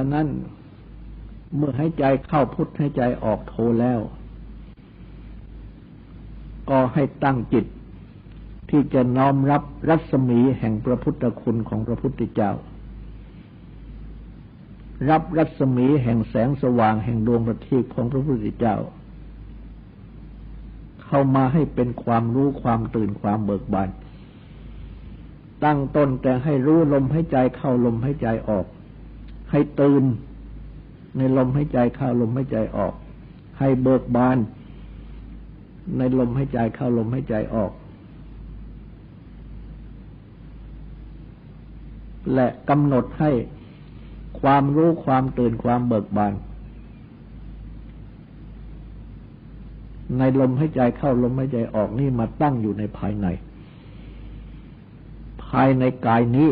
ะนั้น เมื่อให้ใจเข้าพุทธให้ใจออกโทแล้ว ก็ให้ตั้งจิตที่จะน้อมรับรัศมีแห่งพระพุทธคุณของพระพุทธเจ้า รับรัศมีแห่งแสงสว่างแห่งดวงประทีปของพระพุทธเจ้า เข้ามาให้เป็นความรู้ความตื่นความเบิกบาน ตั้งต้นแต่ให้รู้ลมให้ใจเข้าลมให้ใจออก ให้ตื่น ในลมหายใจเข้าลมหายใจออก ให้เบิกบาน ในลมหายใจเข้าลมหายใจออก และกำหนดให้ความรู้ความตื่นความเบิกบาน ในลมหายใจเข้าลมหายใจออกนี่มาตั้งอยู่ในภายใน ภายในกายนี้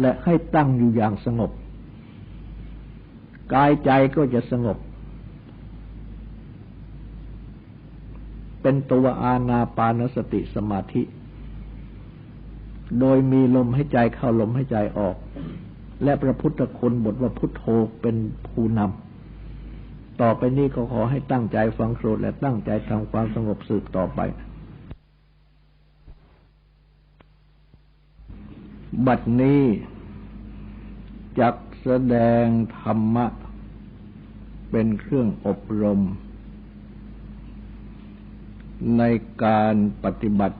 และให้ตั้งอยู่อย่างสงบ กายใจก็จะสงบ เป็นตัวอาณาปานสติสมาธิ โดยมีลมให้ใจเข้าลมให้ใจออก และพระพุทธคุณบทว่าพุทโธเป็นผู้นำ ต่อไปนี้ก็ขอให้ตั้งใจฟังโสดและตั้งใจทำความสงบสืบต่อไป บัดนี้จักแสดงธรรมะ เป็นเครื่องอบรม ในการปฏิบัติ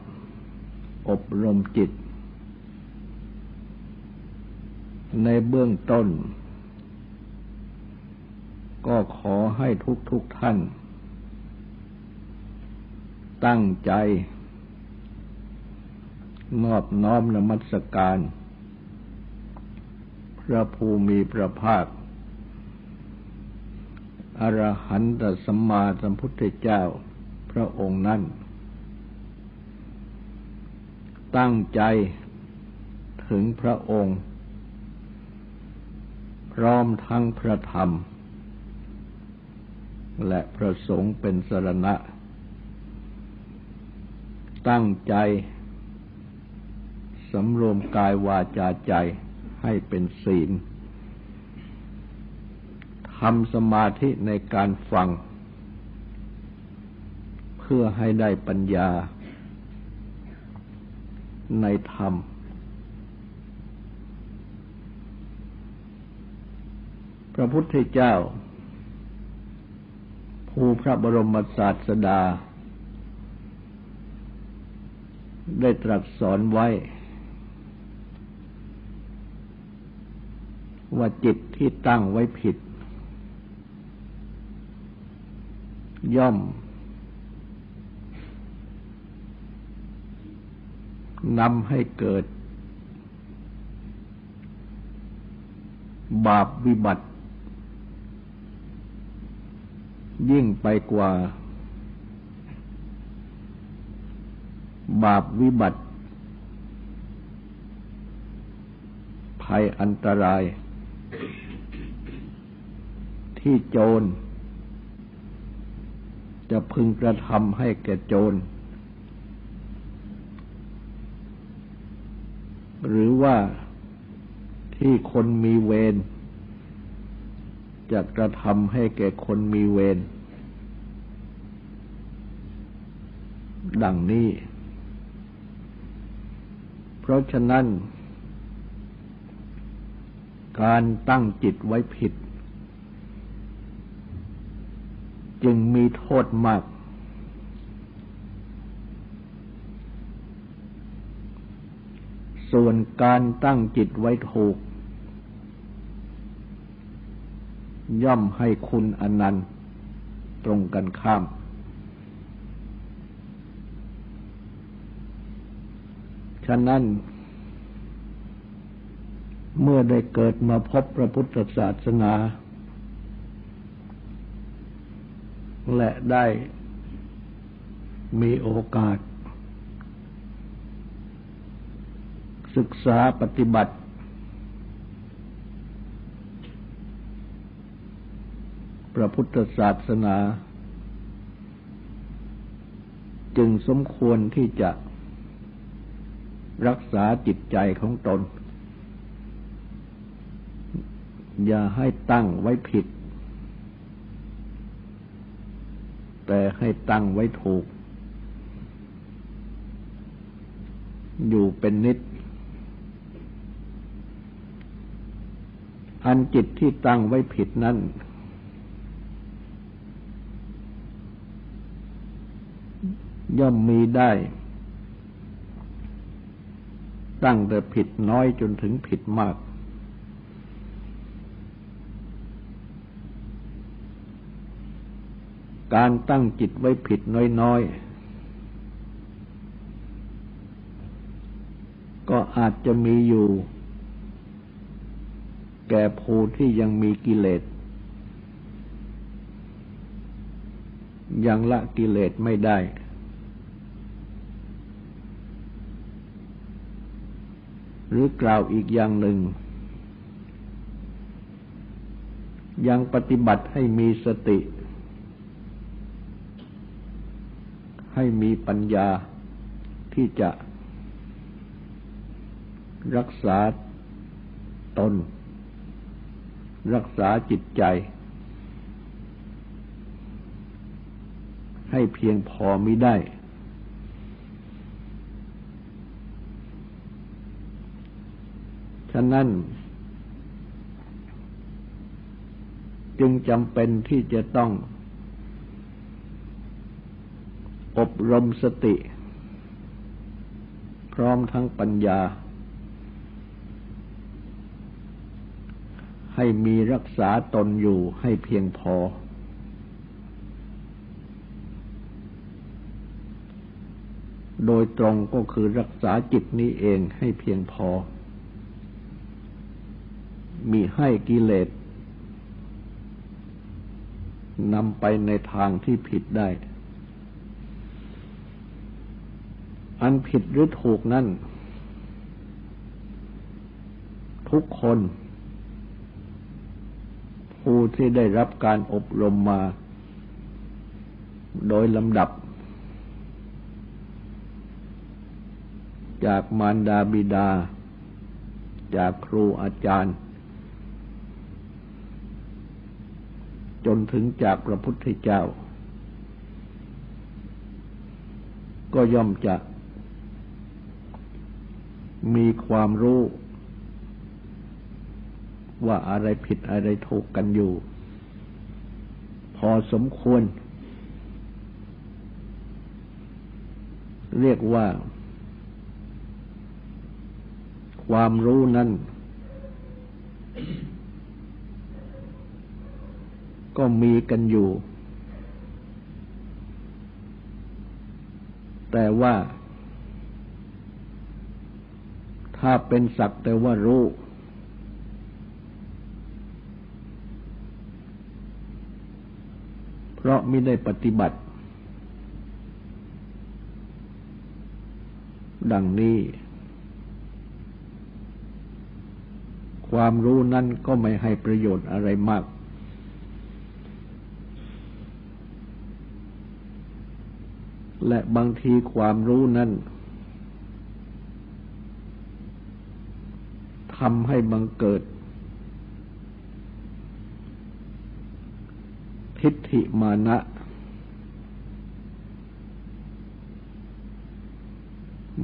อบรมจิต ในเบื้องต้น ก็ขอให้ทุกทุกท่าน ตั้งใจ นอบน้อมนมัสการ พระภูมิพระภาค อรหันตสัมมาสัมพุทธเจ้าพระองค์นั้น ตั้งใจถึงพระองค์ พร้อมทั้งพระธรรม และพระสงฆ์เป็นสรณะ ตั้งใจ สำรวมกายวาจาใจให้เป็นศีลทำสมาธิในการฟัง เพื่อให้ได้ปัญญา ในธรรม พระพุทธเจ้า ผู้พระบรมศาสดา ได้ตรัสสอนไว้ ว่าจิตที่ตั้งไว้ผิด ย่อมนำให้เกิด บาปวิบัติ ยิ่งไปกว่า บาปวิบัติ ภัยอันตราย ที่โจร จะพึงกระทำให้แก่โจร หรือว่าที่คนมีเวรจะกระทำให้แก่คนมีเวรดังนี้ เพราะฉะนั้น การตั้งจิตไว้ผิด จึงมีโทษมาก ส่วนการตั้งจิตไว้ถูก ย่อมให้คุณอนันต์ตรงกันข้าม ฉะนั้น เมื่อได้เกิดมาพบพระพุทธศาสนา และได้มีโอกาส ศึกษาปฏิบัติ พระพุทธศาสนา จึงสมควรที่จะรักษาจิตใจของตน อย่าให้ตั้งไว้ผิด แต่ให้ตั้งไว้ถูก อยู่เป็นนิด อันจิตที่ตั้งไว้ผิดนั้นย่อมมีได้ ตั้งแต่ผิดน้อยจนถึงผิดมาก การตั้งจิตไว้ผิดน้อยๆ ก็อาจจะมีอยู่ แก่ผู้ที่ยังมีกิเลส ยังละกิเลสไม่ได้ หรือกล่าวอีกอย่างหนึ่งยังปฏิบัติให้มีสติ ให้มีปัญญาที่จะรักษาตน รักษาจิตใจ ให้เพียงพอไมิได้ ฉะนั้น จึงจำเป็นที่จะต้อง อบรมสติ พร้อมทั้งปัญญา ให้มีรักษาตนอยู่ให้เพียงพอ โดยตรงก็คือรักษาจิตนี้เองให้เพียงพอ มีให้กิเลสนำไปในทางที่ผิดได้ อันผิดหรือถูกนั่น ทุกคน ผู้ที่ได้รับการอบรมมา โดยลำดับ จากมารดาบิดา จากครูอาจารย์ จนถึงจากพระพุทธเจ้า ก็ย่อมจะ มีความรู้ ว่าอะไรผิดอะไรถูกกันอยู่ พอสมควร เรียกว่า ความรู้นั้น ก็มีกันอยู่ แต่ว่า ถ้าเป็นสักแต่ว่ารู้ เพราะไม่ได้ปฏิบัติ ดังนี้ ความรู้นั้นก็ไม่ให้ประโยชน์อะไรมากและบางทีความรู้นั้น ทำให้บังเกิด ทิฏฐิมานะ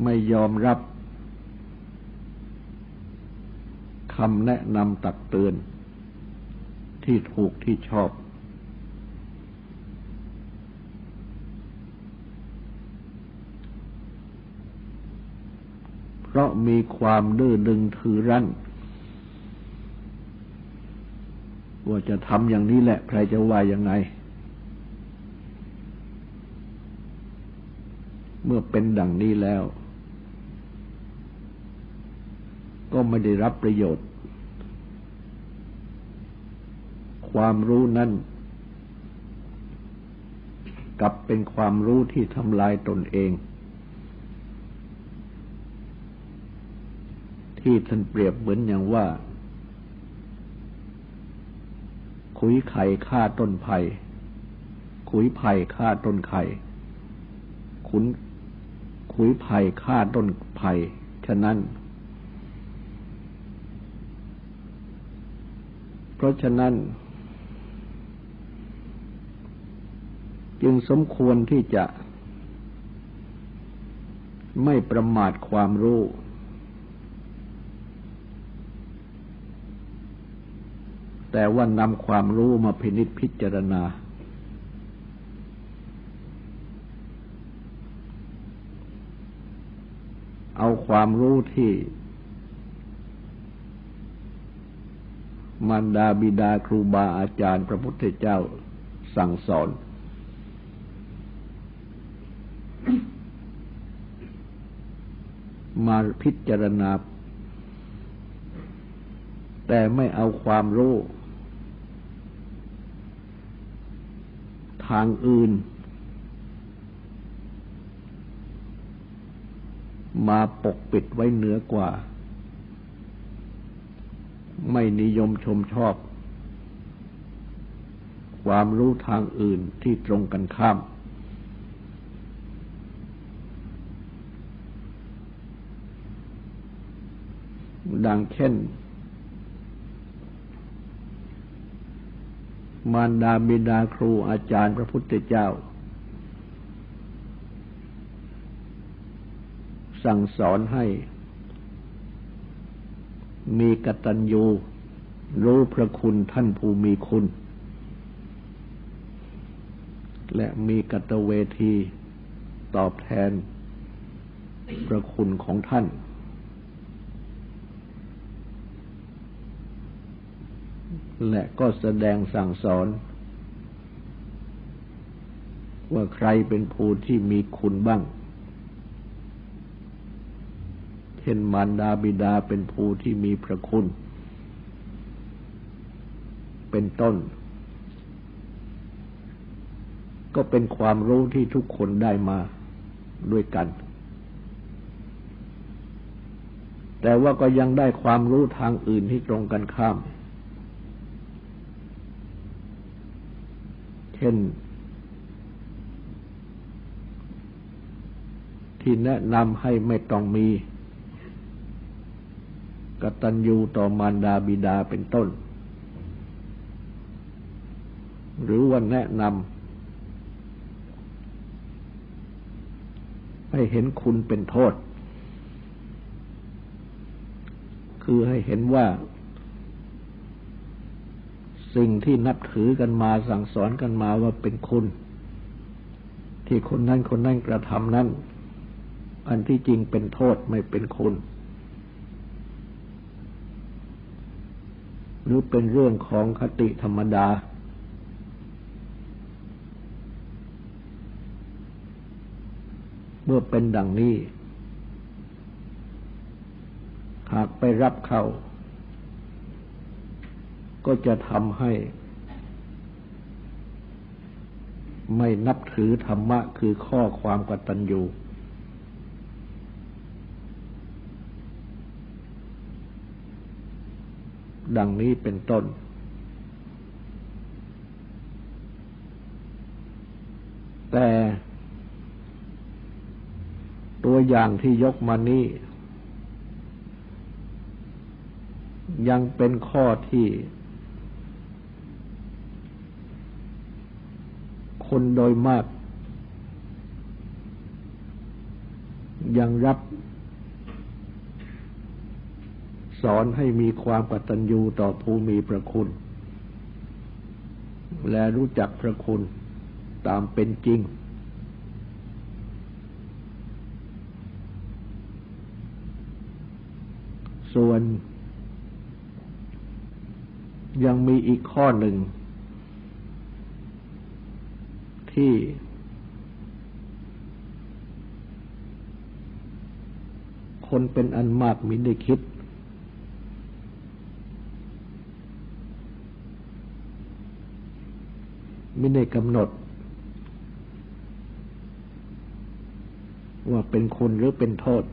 ไม่ยอมรับคำแนะนำตักเตือน ที่ถูกที่ชอบพ ราะมีความดื้อดึงถือรั้น ว่าจะทำอย่างนี้แหละ ใครจะว่ายังไง เมื่อเป็นดังนี้แล้ว ก็ไม่ได้รับประโยชน์ ความรู้นั้นกลับเป็นความรู้ที่ทำลายตนเอง ที่ท่านเปรียบเหมือนอย่างว่า ขุยไข่ฆ่าต้นไผ่ขุยไผ่ฆ่าต้นไข่ขุนขุยไผ่ฆ่าต้นไผ่ฉะนั้น เพราะฉะนั้น จึงสมควรที่จะไม่ประมาทความรู้ แต่ว่านำความรู้มาพินิจพิจารณา เอาความรู้ที่มารดาบิดาครูบาอาจารย์พระพุทธเจ้าสั่งสอน มาพิจารณา แต่ไม่เอาความรู้ ทางอื่น มาปกปิดไว้เหนือกว่า ไม่นิยมชมชอบ ความรู้ทางอื่นที่ตรงกันข้าม ดังเช่น มารดาบิดาครูอาจารย์พระพุทธเจ้า สั่งสอนให้ มีกตัญญูรู้พระคุณท่านผู้มีคุณ และมีกตเวทีตอบแทนพระคุณของท่าน และก็แสดงสั่งสอน ว่าใครเป็นผู้ที่มีคุณบ้าง เช่นมารดาบิดาเป็นผู้ที่มีพระคุณ เป็นต้น ก็เป็นความรู้ที่ทุกคนได้มาด้วยกัน แต่ว่าก็ยังได้ความรู้ทางอื่นที่ตรงกันข้าม เช่น ที่แนะนำให้ไม่ต้องมีกตัญญูต่อมารดาบิดาเป็นต้น หรือว่าแนะนำให้เห็นคุณเป็นโทษ คือให้เห็นว่า สิ่งที่นับถือกันมาสั่งสอนกันมาว่าเป็นคุณ ที่คนนั้นคนนั้นกระทำนั้น อันที่จริงเป็นโทษไม่เป็นคุณ หรือเป็นเรื่องของคติธรรมดา เมื่อเป็นดังนี้ หากไปรับเข้า ก็จะทำให้ ไม่นับถือธรรมะคือข้อความกตัญญูดังนี้เป็นต้น แต่ตัวอย่างที่ยกมานี้ ยังเป็นข้อที่ คนโดยมาก ยังรับสอนให้มีความกตัญญูต่อผู้มีพระคุณ และรู้จักพระคุณตามเป็นจริง ส่วน ยังมีอีกข้อหนึ่ง ที่ คนเป็นอันมากมิได้คิด ไม่ได้กำหนด ว่าเป็นคุณหรือเป็นโทษ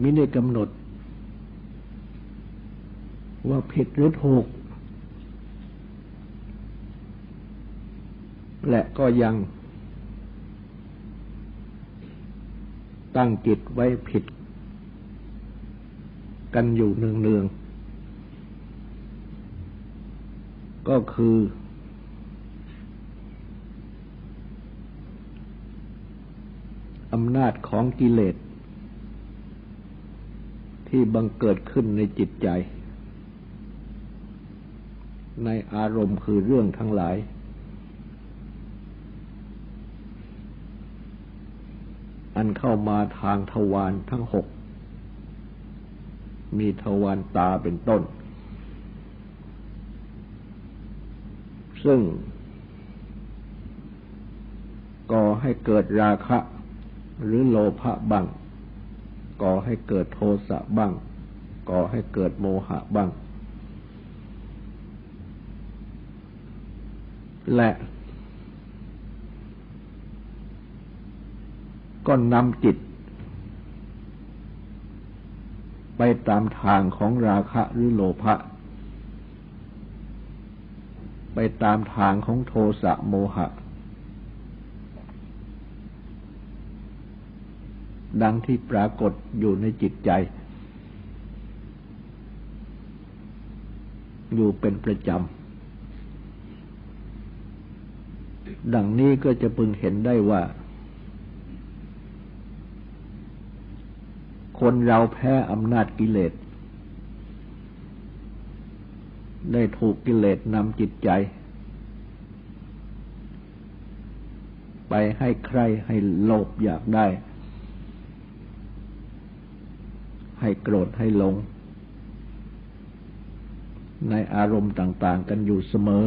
มิได้กำหนด ว่าผิดหรือถูก และก็ยังตั้งจิตไว้ผิด กันอยู่เนืองๆ ก็คือ อำนาจของกิเลส ที่บังเกิดขึ้นในจิตใจ ในอารมณ์คือเรื่องทั้งหลาย อันเข้ามาทางทวารทั้งหก มีทวารตาเป็นต้น ซึ่งก่อให้เกิดราคะ หรือโลภะบ้างก่อให้เกิดโทสะบ้างก่อให้เกิดโมหะบ้างและ ก็นำจิต ไปตามทางของราคะหรือโลภะไปตามทางของโทสะโมหะ ดังที่ปรากฏอยู่ในจิตใจ อยู่เป็นประจำ ดังนี้ก็จะพึงเห็นได้ว่า คนเราแพ้อำนาจกิเลส ได้ถูกกิเลสนำจิตใจ ไปให้ใครให้โลภอยากได้ ให้โกรธให้หลง ในอารมณ์ต่าง ๆ กันอยู่เสมอ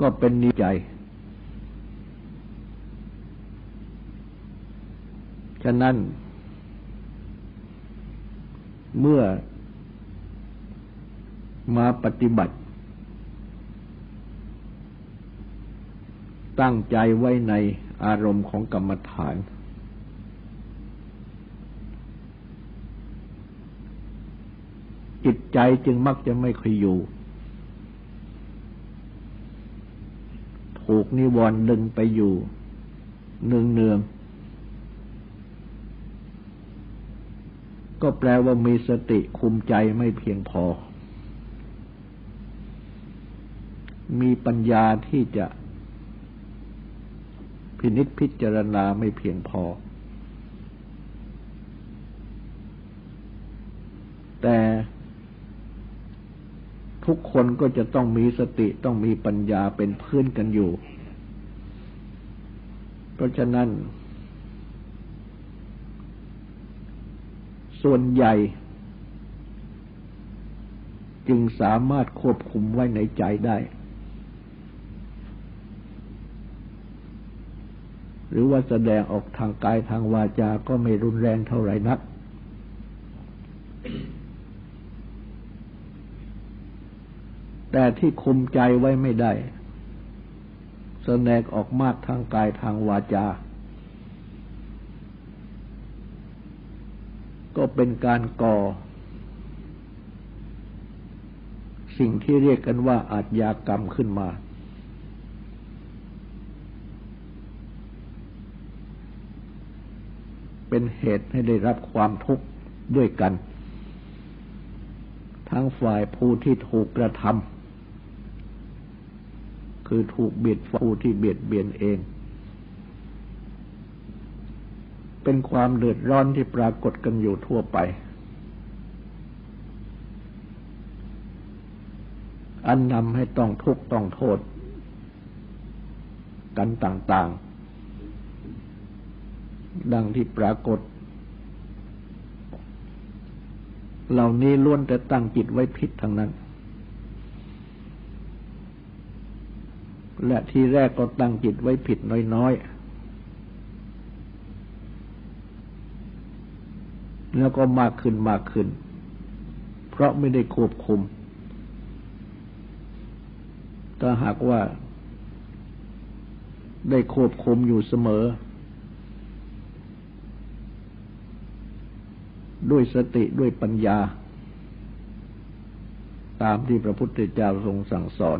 ก็เป็นนิจใจฉะนั้น เมื่อมาปฏิบัติ ตั้งใจไว้ในอารมณ์ของกรรมฐาน จิตใจจึงมักจะไม่ค่อยอยู่ ถูกนิวรณ์ดึงไปอยู่เนืองเนืองก็แปลว่ามีสติคุมใจไม่เพียงพอ มีปัญญาที่จะพินิษพิจารณาไม่เพียงพอ แต่ ทุกคนก็จะต้องมีสติต้องมีปัญญาเป็นเพื่อนกันอยู่ เพราะฉะนั้น ส่วนใหญ่ จึงสามารถควบคุมไว้ในใจได้ หรือว่าแสดงออกทางกายทางวาจาก็ไม่รุนแรงเท่าไหร่นัก แต่ที่คุมใจไว้ไม่ได้แสดงออกมากทางกายทางวาจา ก็เป็นการก่อ สิ่งที่เรียกกันว่าอาจยากรรมขึ้นมา เป็นเหตุให้ได้รับความทุกข์ด้วยกัน ทั้งฝ่ายผู้ที่ถูกกระทำ คือถูกเบียดผู้ที่เบียดเบียนเอง เป็นความเดือดร้อนที่ปรากฏกันอยู่ทั่วไป อันนำให้ต้องทุกข์ต้องโทษ กันต่างๆ ดังที่ปรากฏ เหล่านี้ล้วนแต่ตั้งจิตไว้ผิดทั้งนั้น และที่แรกก็ตั้งจิตไว้ผิดน้อยๆ แล้วก็มากขึ้นมากขึ้น เพราะไม่ได้ควบคุม ถ้าหากว่า ได้ควบคุมอยู่เสมอ ด้วยสติด้วยปัญญา ตามที่พระพุทธเจ้าทรงสั่งสอน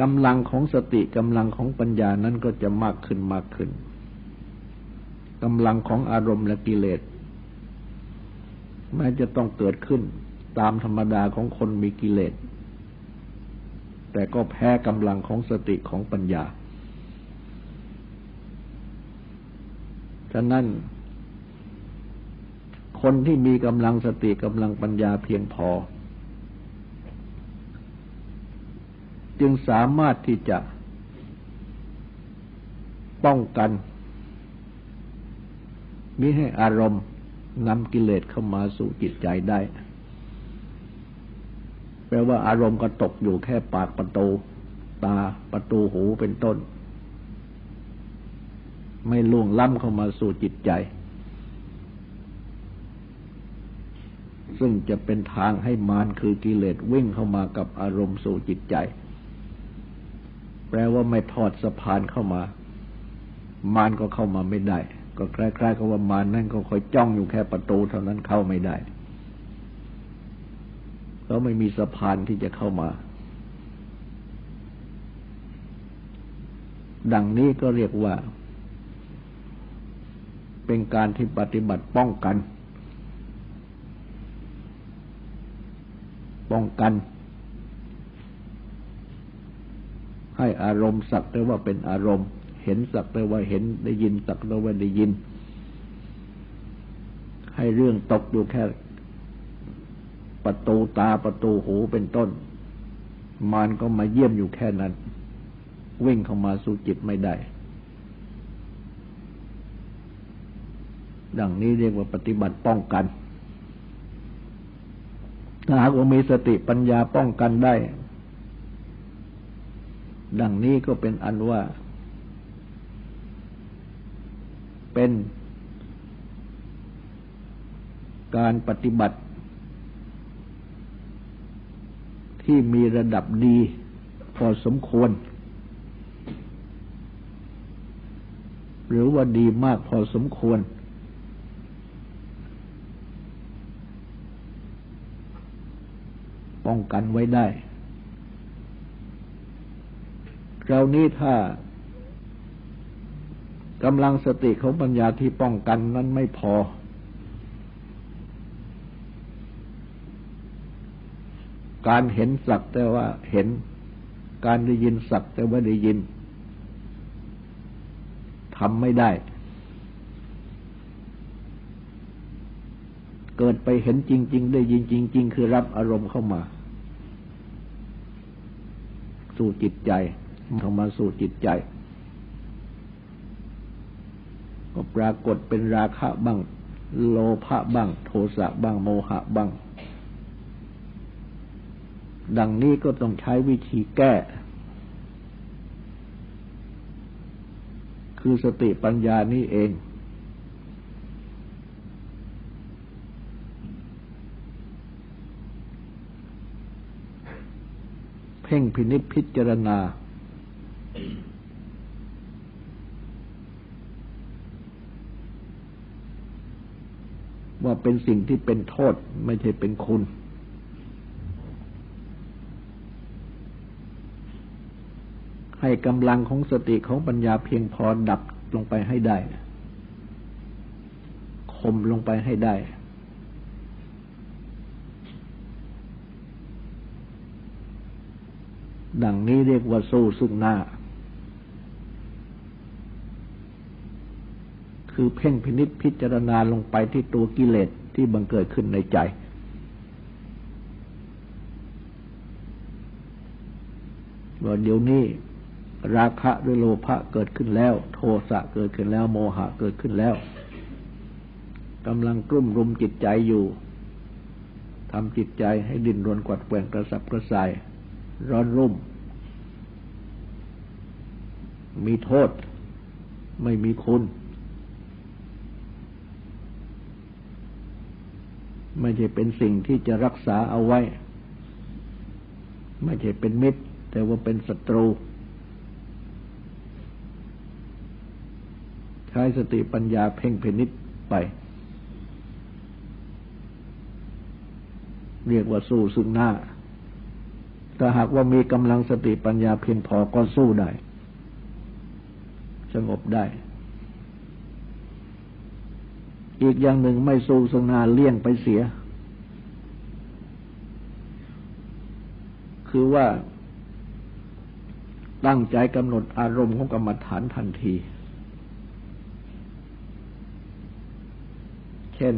กำลังของสติกำลังของปัญญานั้นก็จะมากขึ้นมากขึ้นกำลังของอารมณ์และกิเลสแม้จะต้องเกิดขึ้นตามธรรมดาของคนมีกิเลส แต่ก็แพ้กำลังของสติของปัญญา ฉะนั้น คนที่มีกำลังสติกำลังปัญญาเพียงพอ จึงสามารถที่จะป้องกันมิให้อารมณ์นำกิเลสเข้ามาสู่จิตใจได้ แปลว่าอารมณ์ก็ตกอยู่แค่ปากประตู ตาประตูหูเป็นต้น ไม่ล่วงล้ำเข้ามาสู่จิตใจ ซึ่งจะเป็นทางให้มารคือกิเลสวิ่งเข้ามากับอารมณ์สู่จิตใจ แปลว่าไม่ทอดสะพานเข้ามา มารก็เข้ามาไม่ได้ ก็คล้ายๆกับว่ามานั่นก็คอยจ้องอยู่แค่ประตูเท่านั้นเข้าไม่ได้เขาไม่มีสะพานที่จะเข้ามา ดังนี้ก็เรียกว่า เป็นการที่ปฏิบัติป้องกัน ป้องกัน ให้อารมณ์สักแต่ว่าเป็นอารมณ์ เห็นสักแต่ว่าเห็นได้ยินสักแต่ว่าได้ยิน ให้เรื่องตกอยู่แค่ ประตูตาประตูหูเป็นต้นมานก็มาเยี่ยมอยู่แค่นั้น วิ่งเข้ามาสู่จิตไม่ได้ ดังนี้เรียกว่าปฏิบัติป้องกันถ้าหากว่ามีสติปัญญาป้องกันได้ ดังนี้ก็เป็นอันว่า เป็นการปฏิบัติ ที่มีระดับดีพอสมควร หรือว่าดีมากพอสมควร ป้องกันไว้ได้ คราวนี้ถ้ากำลังสติของปัญญาที่ป้องกันนั้นไม่พอ การเห็นสักแต่ว่าเห็น การได้ยินสักแต่ว่าได้ยินทำไม่ได้ เกิดไปเห็นจริง ๆ ได้ยินจริง ๆ คือรับอารมณ์เข้ามา สู่จิตใจ เข้ามาสู่จิตใจ ก็ปรากฏเป็นราคะบ้าง โลภะบ้าง โทสะบ้างโมหะบ้าง ดังนี้ก็ต้องใช้วิธีแก้ คือสติปัญญานี้เองเพ่งพินิจพิจารณา เป็นสิ่งที่เป็นโทษ ไม่ใช่เป็นคุณ ให้กำลังของสติของปัญญาเพียงพอดับลงไปให้ได้คมลงไปให้ได้ ดังนี้เรียกว่าสู้ซึ่งหน้า คือเพ่งพินิษพิจารณาลงไปที่ตัวกิเลสที่บังเกิดขึ้นในใจ ว่าเดี๋ยวนี้ราคะหรือโลภะเกิดขึ้นแล้ว โทสะเกิดขึ้นแล้ว โมหะเกิดขึ้นแล้วกำลังกลุ่มรุมจิตใจอยู่ทำจิตใจให้ดิ้นรนกวัดแกว่งกระสับกระส่าย ร้อนรุ่ม มีโทษ ไม่มีคุณ ไม่ใช่เป็นสิ่งที่จะรักษาเอาไว้ ไม่ใช่เป็นมิตร แต่ว่าเป็นศัตรู ใช้สติปัญญาเพ่งเพนิดไป เรียกว่าสู้ซึ่งหน้าถ้าหากว่ามีกำลังสติปัญญาเพียงพอก็สู้ได้ สงบได้ อีกอย่างหนึ่งไม่สู้สนาเลี่ยงไปเสีย คือว่าตั้งใจกำหนดอารมณ์ของกรรมฐานทันที เช่น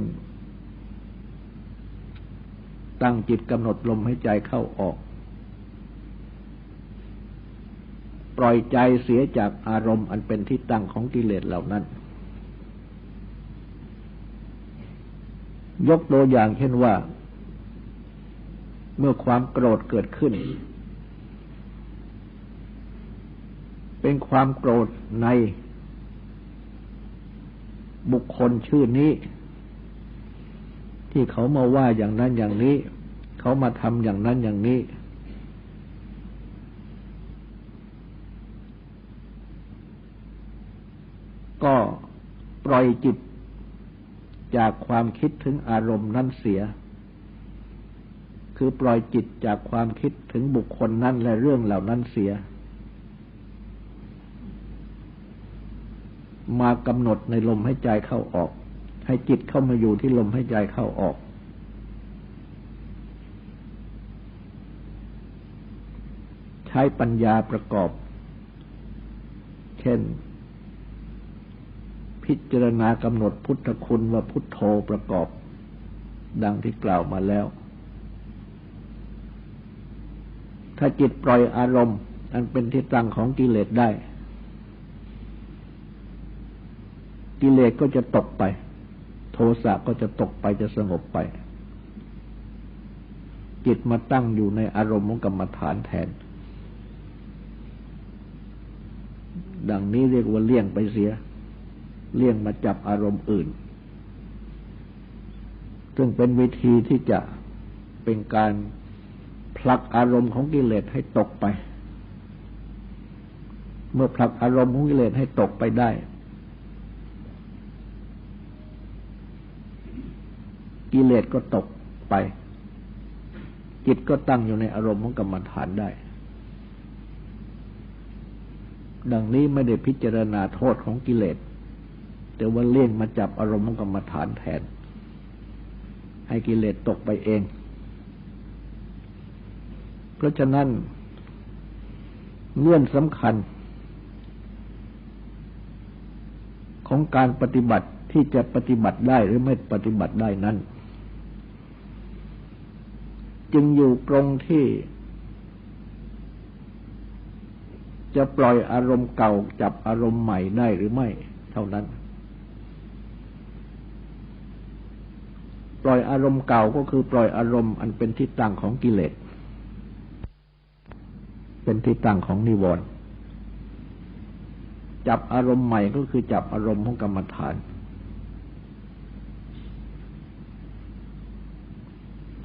ตั้งจิตกำหนดลมให้ใจเข้าออก ปล่อยใจเสียจากอารมณ์อันเป็นที่ตั้งของกิเลสเหล่านั้น ยกตัวอย่างเช่นว่า เมื่อความโกรธเกิดขึ้น เป็นความโกรธในบุคคลชื่อนี้ ที่เขามาว่าอย่างนั้นอย่างนี้ เขามาทำอย่างนั้นอย่างนี้ ก็ปล่อยจิต จากความคิดถึงอารมณ์นั้นเสีย คือปล่อยจิตจากความคิดถึงบุคคลนั้นและเรื่องเหล่านั้นเสีย มากำหนดในลมให้ใจเข้าออก ให้จิตเข้ามาอยู่ที่ลมให้ใจเข้าออกใช้ปัญญาประกอบ เช่น พิจารณากำหนดพุทธคุณว่าพุทโธประกอบ ดังที่กล่าวมาแล้ว ถ้าจิตปล่อยอารมณ์ อันเป็นที่ตั้งของกิเลสได้ กิเลสก็จะตกไป โทสะก็จะตกไปจะสงบไป จิตมาตั้งอยู่ในอารมณ์ของกรรมฐานแทน ดังนี้เรียกว่าเลี่ยงไปเสีย เลี่ยงมาจับอารมณ์อื่น ซึ่งเป็นวิธีที่จะเป็นการผลักอารมณ์ของกิเลสให้ตกไป เมื่อผลักอารมณ์ของกิเลสให้ตกไปได้ กิเลสก็ตกไป จิตก็ตั้งอยู่ในอารมณ์ของกรรมฐานได้ ดังนี้ไม่ได้พิจารณาโทษของกิเลส แต่ว่าเลี่ยงมาจับอารมณ์กรรมฐานแทน ให้กิเลสตกไปเอง เพราะฉะนั้นเงื่อนสำคัญ ของการปฏิบัติที่จะปฏิบัติได้หรือไม่ปฏิบัติได้นั้น จึงอยู่ตรงที่จะปล่อยอารมณ์เก่าจับอารมณ์ใหม่ได้หรือไม่ เท่านั้น ปล่อยอารมณ์เก่าก็คือปล่อยอารมณ์อันเป็นที่ตั้งของกิเลส เป็นที่ตั้งของนิวรณ์จับอารมณ์ใหม่ก็คือจับอารมณ์ของกรรมฐาน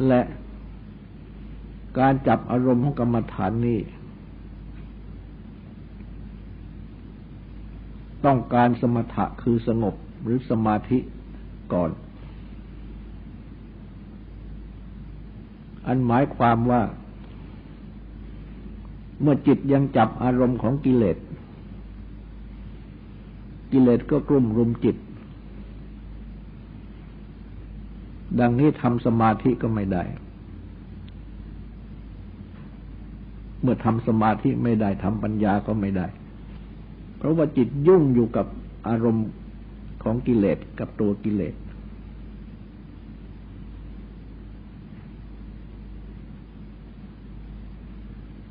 และการจับอารมณ์ของกรรมฐานนี้ต้องการสมถะคือสงบหรือสมาธิก่อน อันหมายความว่า เมื่อจิตยังจับอารมณ์ของกิเลส กิเลสก็กลุ่มรุมจิต ดังนี้ทำสมาธิก็ไม่ได้ เมื่อทำสมาธิไม่ได้ทำปัญญาก็ไม่ได้ เพราะว่าจิตยุ่งอยู่กับอารมณ์ของกิเลสกับตัวกิเลส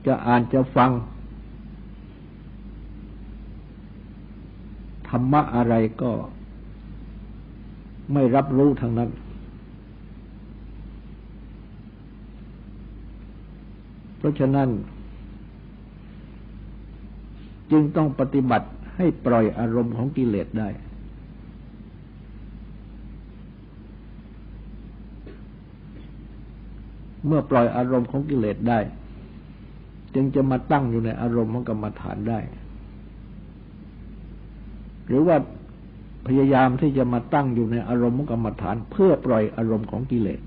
จะอ่านจะฟัง ธรรมะอะไรก็ไม่รับรู้ทางนั้น เพราะฉะนั้น จึงต้องปฏิบัติให้ปล่อยอารมณ์ของกิเลสได้ เมื่อปล่อยอารมณ์ของกิเลสได้ จึงจะมาตั้งอยู่ในอารมณ์ของกรรมฐานได้ หรือว่าพยายามที่จะมาตั้งอยู่ในอารมณ์ของกรรมฐาน เพื่อปล่อยอารมณ์ของกิเลส